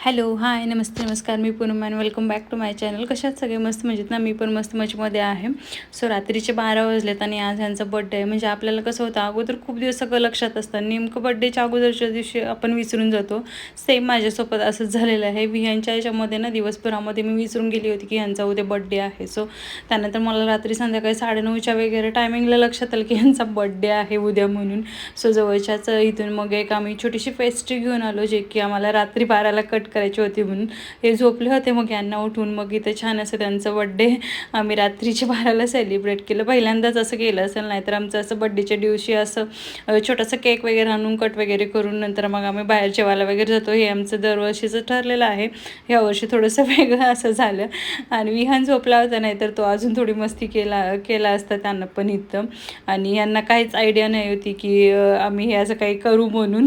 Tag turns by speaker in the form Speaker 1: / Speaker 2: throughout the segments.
Speaker 1: Hello hi नमस्ते नमस्कार मी Poonam and welcome back to my channel कशात सगळे मस्त मजेत ना? मी पण मस्त मजेमध्ये आहे. सो रात्रीचे बारा वाजलेत आणि आज ह्यांचा बड्डे आहे. म्हणजे आपल्याला कसं होतं अगोदर खूप दिवस सगळं लक्षात असतं. नेमकं बड्डेच्या अगोदरच्या दिवशी आपण विसरून जातो. सेम माझ्यासोबत असंच झालेलं आहे. विहांच्या याच्यामध्ये ना दिवसभरामध्ये मी विसरून गेली होती की ह्यांचा उद्या बड्डे आहे. सो त्यानंतर मला रात्री संध्याकाळी साडेनऊच्या वगैरे टायमिंगला लक्षात आलं की ह्यांचा बड्डे आहे उद्या म्हणून. सो जवळच्याच इथून मग एक आम्ही छोटीशी पेस्ट्री घेऊन आलो जे की आम्हाला रात्री बाराला कट करायची होती म्हणून. हे झोपले होते मग यांना उठून. मग इथे छान असं त्यांचं बड्डे आम्ही रात्रीचे बाराला सेलिब्रेट केलं. पहिल्यांदाच असं केलं असेल नाहीतर आमचं असं बड्डेच्या दिवशी असं छोटंसं छोटासा केक वगैरे आणून कट वगैरे करून नंतर मग आम्ही बाहेर जेवायला वगैरे जातो. हे आमचं दरवर्षीचं ठरलेलं आहे. यावर्षी थोडंसं वेगळं असं झालं. आणि विहान झोपला होता नाही तर तो अजून थोडी मस्ती केला केला असता त्यांना पण इथं. आणि यांना काहीच आयडिया नाही होती की आम्ही हे असं काही करू म्हणून.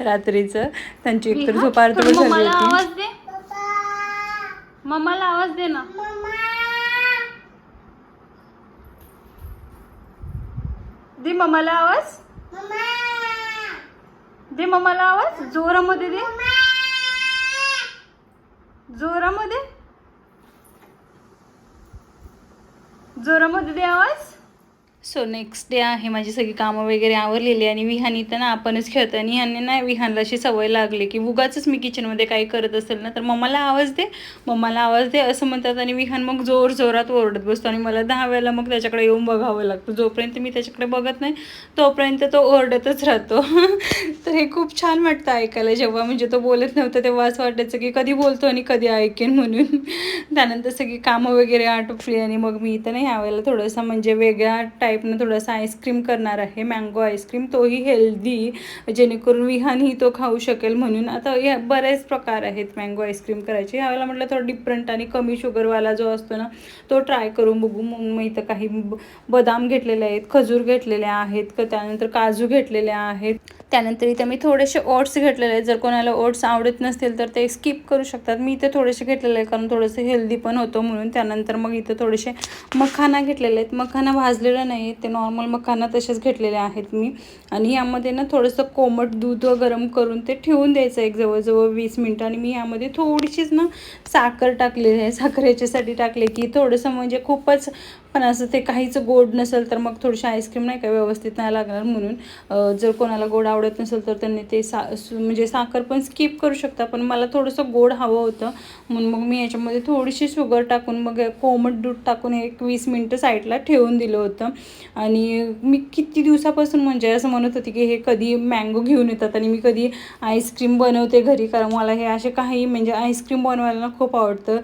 Speaker 1: रात्रीचं. त्यांची एकतर झोप अर्धवट झाली
Speaker 2: मम्माला
Speaker 1: होती.
Speaker 2: आवाज दे. मम्माला आवाज दे ना. दे मम्माला आवाज. दे मम्माला आवाज. जोरामध्ये दे. जोरामध्ये. जोरामध्ये दे आवाज.
Speaker 1: सो नेक्स्ट डे आहे माझी सगळी कामं वगैरे आवरलेली आणि विहान इथं ना आपणच खेळतो आणि ह्यांनी ना विहानला अशी सवय लागली की उगाचच मी किचनमध्ये काही करत असेल ना तर मम्माला आवाज दे मम्माला आवाज दे असं म्हणतात आणि विहान मग जोर जोरात ओरडत बसतो आणि मला दहा वेळेला मग त्याच्याकडे येऊन बघावं लागतं. जोपर्यंत मी त्याच्याकडे बघत नाही तोपर्यंत तो ओरडतच राहतो. तर हे खूप छान वाटतं ऐकायला. जेव्हा म्हणजे तो बोलत नव्हतं तेव्हा असं वाटायचं की कधी बोलतो आणि कधी ऐकेन म्हणून. त्यानंतर सगळी कामं वगैरे आटोपली आणि मग मी इथं नाही यावेळेला थोडंसं म्हणजे वेगळ्या टाईपनं थोडंसं आईस्क्रीम करणार आहे मँगो आईस्क्रीम तोही हेल्दी जेणेकरून विहानही तो खाऊ शकेल म्हणून. आता या बरेच प्रकार आहेत मँगो आईस्क्रीम करायचे. ह्यावेळेला म्हटलं थोडं डिफरंट आणि कमी शुगरवाला जो असतो ना तो ट्राय करून बघू. मग मी इथं काही बदाम घेतलेले आहेत खजूर घेतलेले आहेत का त्यानंतर काजू घेतलेले आहेत. त्यानंतर इथं मी थोडेसे ओट्स घेतलेले आहेत. जर कोणाला ओट्स आवडत नसतील तर ते स्किप करू शकतात. मी इथे थोडेसे घेतलेले आहे कारण थोडंसं हेल्दी पण होतं म्हणून. त्यानंतर मग इथं थोडेसे मखाना घेतलेले आहेत. मखाना भाजलेलं नाही ते नॉर्मल मखाना तसेच घेतलेले आहेत मी. आणि यामध्ये ना थोडंसं कोमट दूध गरम करून ते ठेवून द्यायचं एक जवळजवळ वीस मिनटं. आणि मी यामध्ये थोडीशीच ना साखर टाकलेली आहे. साखर याच्यासाठी टाकले की थोडंसं म्हणजे खूपच पण असं ते काहीच गोड नसेल तर मग थोडीशी आईस्क्रीम नाही का व्यवस्थित नाही लागणार म्हणून. जर कोणाला गोड आवडत नसेल तर त्यांनी ते सा सु- म्हणजे साखर पण स्किप करू शकता पण मला थोडंसं गोड हवं होतं. म्हणून मग मी याच्यामध्ये थोडीशी शुगर टाकून मग कोमट दूध टाकून एक वीस मिनटं साईडला ठेवून दिलं होतं. आणि मी किती दिवसापासून म्हणजे असं म्हणत होती की हे कधी मँगो घेऊन येतात आणि मी कधी आईस्क्रीम बनवते घरी कारण मला हे असे काही म्हणजे आईस्क्रीम बनवायला खूप आवडतं.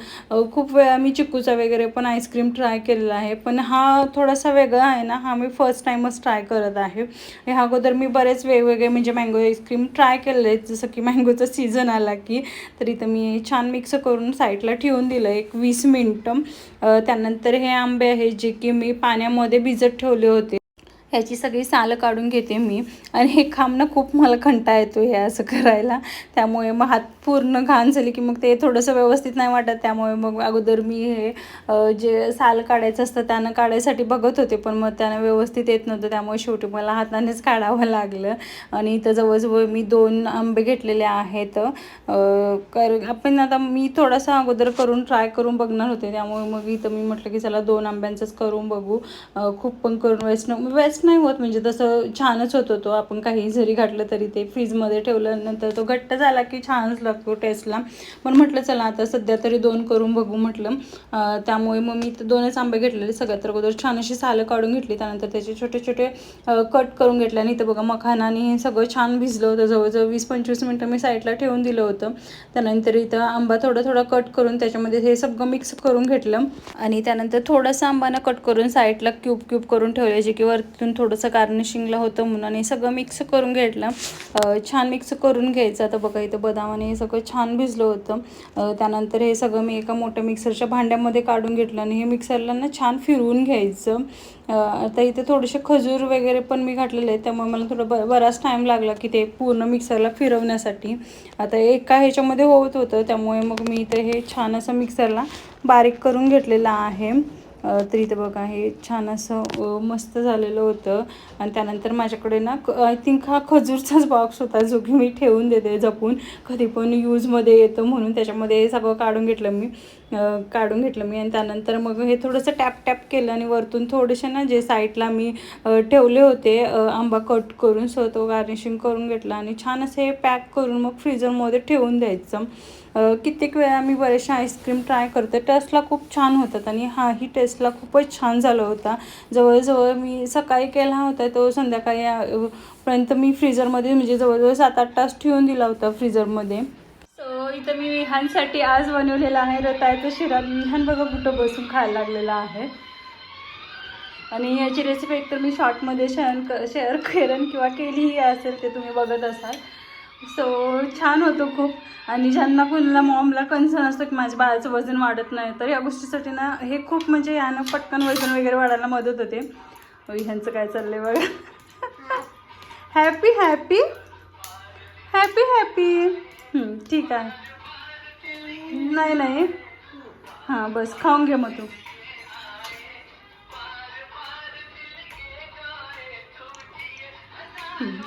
Speaker 1: खूप वेळा मी चिक्कूचा वगैरे पण आईस्क्रीम ट्राय केलेला आहे. पण हा थोडासा वेगळा आहे ना. हा मी फर्स्ट टाईमच ट्राय करत आहे. ह्या अगोदर मी बरेच वेगवेगळे म्हणजे मँगो आईस्क्रीम ट्राय केले आहेत. जसं की मँगोचा सीझन आला की तर इथं मी छान मिक्स करून साईडला ठेवून दिलं एक वीस मिनटं. त्यानंतर हे आंबे आहे जे की मी पाण्यामध्ये भिजत ठेवले होते. ह्याची सगळी सालं काढून घेते मी. आणि हे खांब ना खूप मला खंटा येतो हे असं करायला. त्यामुळे मग हात पूर्ण घाण झाली की मग ते थोडंसं व्यवस्थित नाही वाटत. त्यामुळे मग अगोदर मी हे जे साल काढायचं असतं त्यानं काढायसाठी बघत होते पण मग त्यानं व्यवस्थित येत नव्हतं. त्यामुळे शेवटी मला हातानेच काढावं लागलं. आणि इथं जवळजवळ मी दोन आंबे घेतलेले आहेत. कर आपण आता मी थोडासा अगोदर करून ट्राय करून बघणार होते. त्यामुळे मग इथं मी म्हटलं की चला दोन आंब्यांचंच करून बघू. खूप पण करून वेस्ट न वेस्ट नाही होत. म्हणजे तसं छानच होतो तो. आपण काही जरी घातलं तरी ते फ्रीजमध्ये ठेवल्यानंतर तो घट्ट झाला की छानच लागतो टेस्टला पण म्हटलं चला आता सध्या तरी दोन करून बघू म्हटलं. त्यामुळे मग मी दोनच आंबे घेतलेले सगळ्यात. तर अगोदर छान अशी सालं काढून घेतली. त्यानंतर त्याचे छोटे छोटे कट करून घेतले. आणि इथं बघा मखानाने हे सगळं छान भिजलं होतं. जवळजवळ वीस पंचवीस मिनटं मी साईडला ठेवून दिलं होतं. त्यानंतर इथं आंबा थोडा थोडा कट करून त्याच्यामध्ये हे सगळं मिक्स करून घेतलं. आणि त्यानंतर थोडंसं आंबाना कट करून साईडला क्यूब क्यूब करून ठेवले. जे की वरतून थोडंसं गार्निशिंगला होतं म्हणून आणि सगळं मिक्स करून घेतलं. छान मिक्स करून घ्यायचं. आता बघा इथं बदाम आणि हे सगळं छान भिजलं होतं. त्यानंतर हे सगळं मी एका मोठ्या मिक्सरच्या भांड्यामध्ये काढून घेतलं आणि हे मिक्सरला ना छान फिरवून घ्यायचं. आता इथे थोडेसे खजूर वगैरे पण मी घातलेले आहेत. त्यामुळे मला थोडं ब बराच टाईम लागला की ते पूर्ण मिक्सरला फिरवण्यासाठी. आता एका ह्याच्यामध्ये होत होतं. त्यामुळे मग मी इथे हे छान असं मिक्सरला बारीक करून घेतलेलं आहे. तर इथं बघा हे छान असं मस्त झालेलं होतं. आणि त्यानंतर माझ्याकडे ना आय थिंक हा खजूरचाच बॉक्स होता जो की मी ठेवून देते जपून. कधी पण यूजमध्ये येतं म्हणून त्याच्यामध्ये सगळं काढून घेतलं मी. काढून घेतलं मी आणि त्यानंतर मग हे थोडंसं टॅप टॅप केलं आणि वरतून थोडेसे ना जे साईडला मी ठेवले होते आंबा कट करून सो तो गार्निशिंग करून घेतला आणि छान असे हे पॅक करून मग फ्रीजरमध्ये ठेवून द्यायचं. कित्येक वेळा मी बरेचशा आईस्क्रीम ट्राय करते. टेस्टला खूप छान होतात आणि हाही टेस्टला खूपच छान झाला होता. जवळजवळ मी सकाळी केला होता तो संध्याकाळी पर्यंत मी फ्रीजरमध्ये म्हणजे जवळजवळ सात आठ तास ठेवून दिला होता फ्रीझरमध्ये. सो इथं मी विहानसाठी आज बनवलेला आहे रताळ्याचा शिरा. विहान बघा कुठं बसून खायला लागलेला आहे. आणि याची रेसिपी एकतर मी शॉर्टमध्ये शेअर क शेअर करेन किंवा केलीही असेल ते तुम्ही बघत असाल. सो छान होतं खूप. आणि ज्यांना कोणाला मॉमला कन्सर्न असतो की माझ्या बाळाचं वजन वाढत नाही तर या गोष्टीसाठी ना हे खूप म्हणजे यानं पटकन वजन वगैरे वाढायला मदत होते. ह्यांचं काय चाललंय बघा. हॅपी हॅपी हॅपी हॅपी ठीक आहे. नाही नाही. हां बस खाऊन घे मग तू.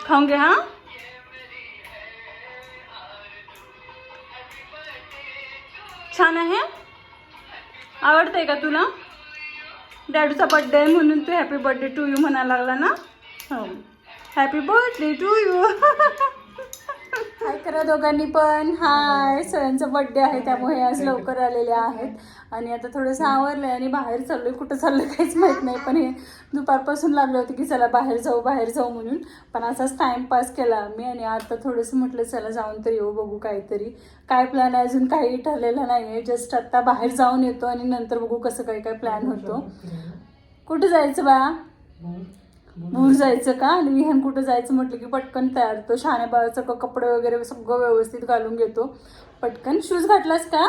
Speaker 1: खाऊन घे हां? छान आहे. आवडतंय का तुला? डॅडूचा बड्डे आहे म्हणून तू हॅपी बर्थडे टू यू म्हणायला लागला ना? हो. हॅपी बर्थडे टू यू करा दोघांनी पण. हाय सगळ्यांचा बड्डे आहे त्यामुळे आज लवकर आलेले आहेत. आणि आता थोडंसं आवरलं आहे आणि बाहेर चाललोय. कुठं चाललं काहीच माहीत नाही. पण हे दुपारपासून लागलं होतं की चला बाहेर जाऊ बाहेर जाऊ म्हणून. पण असाच टाईमपास केला आम्ही आणि आता थोडंसं म्हटलं चला जाऊन तर येऊ बघू काहीतरी. काय प्लॅन आहे? अजून काही ठरलेलं नाही आहे जस्ट आता बाहेर जाऊन येतो आणि नंतर बघू कसं काय काय प्लॅन होतो. कुठं जायचं बा? भूर जायचं का? आणि विहान कुठं जायचं म्हटलं की पटकन तयार. तो शाणे बाळाचं कपडे वगैरे सगळं व्यवस्थित घालून घेतो. पटकन शूज घातलास का?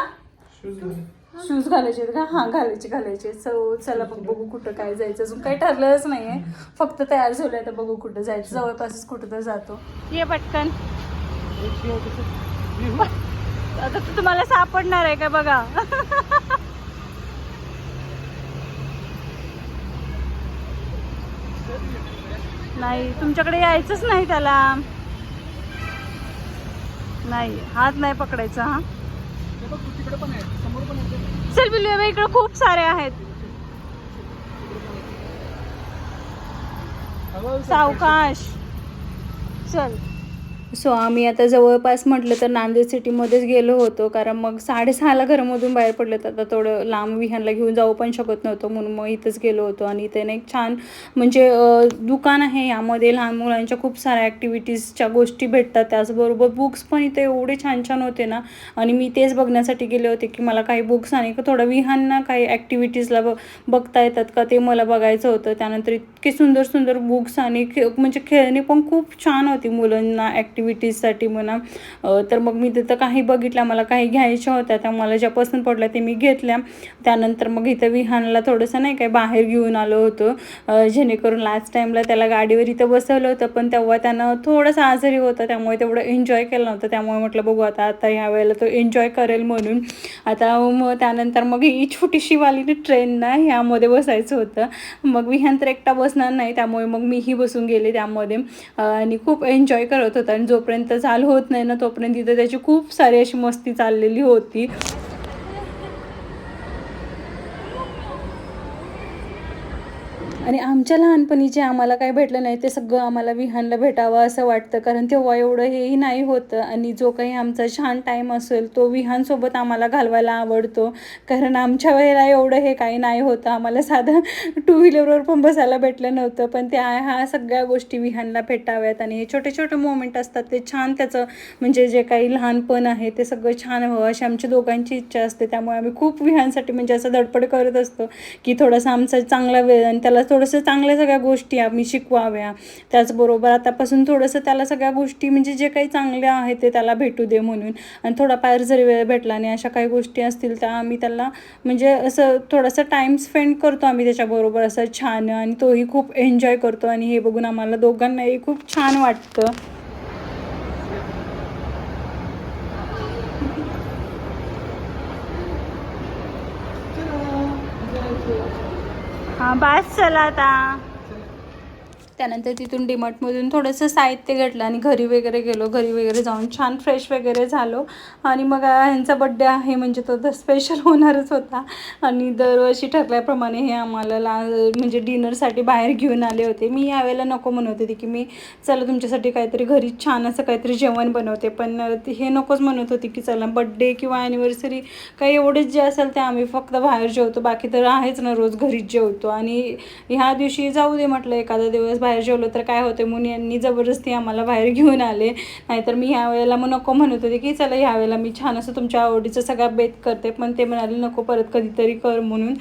Speaker 1: शूज घालायचे का? हां घालायचे घालायचे. सो चला बघ बघू कुठं काय जायचं. अजून काही ठरलंच नाही आहे फक्त तयार झालं आता बघू कुठं जायचं. जवळपासच कुठं तर जातो. ये पटकन. आता तू तुम्हाला सापडणार आहे का बघा? नाही. तुमच्याकडे यायचंच नाही त्याला. नाही हात नाही पकडायचा हा. चल बिलू इकडे खूप सारे आहेत. सावकाश. चल. सो आम्ही आता जवळपास म्हटलं तर नांदेड सिटीमध्येच गेलो होतो कारण मग साडेसहाला घरामधून बाहेर पडलं तर आता थोडं लांब विहानला घेऊन जाऊ पण शकत नव्हतो म्हणून मग इथंच गेलो होतो. आणि इथे ना एक छान म्हणजे दुकान आहे. यामध्ये लहान मुलांच्या खूप साऱ्या ॲक्टिव्हिटीजच्या गोष्टी भेटतात. त्याचबरोबर बुक्स पण इथे एवढे छान छान होते ना. आणि मी तेच बघण्यासाठी गेले होते की मला काही बुक्स आणि थोडं विहांना काही ॲक्टिव्हिटीजला ब बघता येतात का ते मला बघायचं होतं. त्यानंतर इतके सुंदर सुंदर बुक्स आणि खे म्हणजे खेळणी पण खूप छान होती मुलांना ॲक्टिव्ह ॲक्टिव्हिटीजसाठी म्हणा. तर मग मी तिथं काही बघितलं मला काही घ्यायच्या होत्या त्या मला ज्या पसंत पडल्या ते मी घेतल्या. त्यानंतर मग इथं विहानला थोडंसं नाही काय बाहेर घेऊन आलो होतो. जेणेकरून लास्ट टाईमला त्याला गाडीवर इथं बसवलं होतं पण तेव्हा त्यानं थोडंसं आजारी होतं त्यामुळे तेवढं एन्जॉय केलं नव्हतं. त्यामुळे म्हटलं बघू आता आता ह्या वेळेला तो एन्जॉय करेल म्हणून. आता मग त्यानंतर मग ही छोटीशी वाली ट्रेन ना ह्यामध्ये बसायचं होतं. मग विहान तर एकटा बसणार नाही त्यामुळे मग मीही बसून गेले त्यामध्ये. आणि खूप एन्जॉय करत होता. आणि जोपर्यंत चालू होत नाही ना तोपर्यंत तिथं त्याची खूप सारी अशी मस्ती चाललेली होती आणि आमच्या लहानपणी जे आम्हाला काही भेटलं नाही ते सगळं आम्हाला विहानला भेटावं असं वाटतं. कारण तेव्हा एवढं हेही नाही होतं आणि जो काही आमचा छान टाईम असेल तो विहानसोबत आम्हाला घालवायला आवडतो. कारण आमच्या वेळेला एवढं हे काही नाही होतं. आम्हाला साधं टू व्हीलरवर पण बसायला भेटलं नव्हतं. पण त्या ह्या सगळ्या गोष्टी विहानला भेटाव्यात आणि हे छोटे छोटे मोमेंट असतात ते छान त्याचं म्हणजे जे काही लहानपण आहे ते सगळं छान हवं अशी आमची दोघांची इच्छा असते. त्यामुळे आम्ही खूप विहानसाठी म्हणजे असं धडपड करत असतो की थोडासा आमचा चांगला वेळ आणि त्याला थोडंसं चांगल्या सगळ्या गोष्टी आम्ही शिकवाव्या. त्याचबरोबर आतापासून थोडंसं त्याला सगळ्या गोष्टी म्हणजे जे काही चांगल्या आहे ते त्याला भेटू दे म्हणून. आणि थोडाफार जरी वेळ भेटला आणि अशा काही गोष्टी असतील त्या आम्ही त्याला म्हणजे असं थोडासा टाईम स्पेंड करतो आम्ही त्याच्याबरोबर असं छान. आणि तोही खूप एन्जॉय करतो. आणि हे बघून आम्हाला दोघांनाही खूप छान वाटतं. हां बास चला आता. त्यानंतर तिथून डीमार्टमधून थोडंसं साहित्य घेतलं आणि घरी वगैरे गेलो. घरी वगैरे जाऊन छान फ्रेश वगैरे झालो. आणि मग ह्यांचा बड्डे आहे म्हणजे तो तर स्पेशल होणारच होता. आणि दरवर्षी ठरल्याप्रमाणे हे आम्हाला ला म्हणजे डिनरसाठी बाहेर घेऊन आले होते. मी यावेळेला नको म्हणत होते की मी चला तुमच्यासाठी काहीतरी घरी छान असं काहीतरी जेवण बनवते. पण हे नकोच म्हणत होते की चला बड्डे किंवा ॲनिव्हर्सरी काही एवढेच जे असेल ते आम्ही फक्त बाहेर जेवतो. बाकी तर आहेच ना रोज घरीच जेवतो. आणि ह्या दिवशी जाऊ दे म्हटलं एखादा दिवस बाहेर बाहेर जेवलो तर काय होते म्हणून यांनी जबरदस्ती आम्हाला बाहेर घेऊन आले. नाहीतर मी ह्या वेळेला मग नको म्हणत होते की चला ह्या वेळेला मी छान असं तुमच्या आवडीचं सगळा बेत करते. पण ते म्हणाले नको परत कधीतरी कर म्हणून.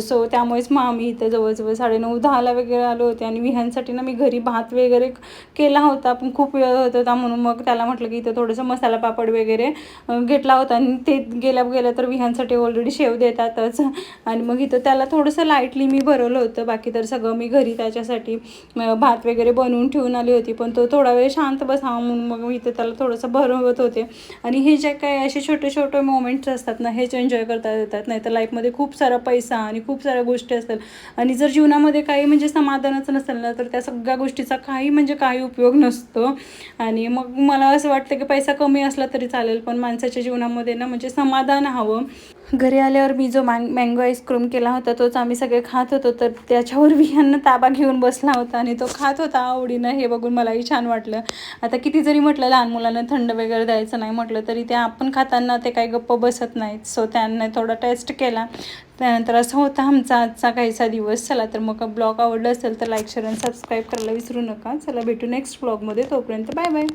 Speaker 1: सो त्यामुळेच मग आम्ही इथं जवळजवळ साडेनऊ दहाला वगैरे आलो होते आणि विहांसाठी ना मी घरी भात वगैरे केला होता पण खूप वेळ होत होता म्हणून मग त्याला म्हटलं की इथं थोडंसं मसाला पापड वगैरे घेतला होता. आणि ते गेल्या गेल्या तर विहांसाठी ऑलरेडी शेव देतातच. आणि मग इथं त्याला थोडंसं लाईटली मी भरवलं होतं बाकी तर सगळं मी घरी त्याच्यासाठी भात वगैरे बनवून ठेवून आली होती पण तो थोडा वेळ शांत बसावा म्हणून मग मी इथं त्याला थोडंसं भरवत होते. आणि हे जे काही असे छोटे छोटे मोमेंट्स असतात ना हेच एन्जॉय करता येतात. नाही तर लाईफमध्ये खूप सारा पैसा आणि खूप साऱ्या गोष्टी असतात. आणि जर जीवनामध्ये काही म्हणजे समाधानच नसेल ना तर त्या सगळ्या गोष्टीचा काही म्हणजे काही उपयोग नसतो. आणि मग मला असं वाटतं की पैसा कमी असला तरी चालेल पण माणसाच्या जीवनामध्ये ना म्हणजे समाधान हवं. घरी आल्यावर मी जो मँग मँगो आईस्क्रीम केला होता तोच आम्ही सगळे खात होतो. तर त्याच्यावर विहांना ताबा घेऊन बसला होता आणि तो खात होता आवडीनं. हे बघून मलाही छान वाटलं. आता किती जरी म्हटलं लहान मुलांना थंड वगैरे द्यायचं नाही म्हटलं तरी ते आपण खाताना ते काही गप्प बसत नाहीत. सो त्यांना थोडा टेस्ट केला. त्यानंतर असं होता आमचा आजचा काहीसा दिवस. चला तर मग ब्लॉग आवडला असेल तर लाईक शेअर आणि सबस्क्राईब करायला विसरू नका. चला भेटू नेक्स्ट ब्लॉगमध्ये तोपर्यंत बाय बाय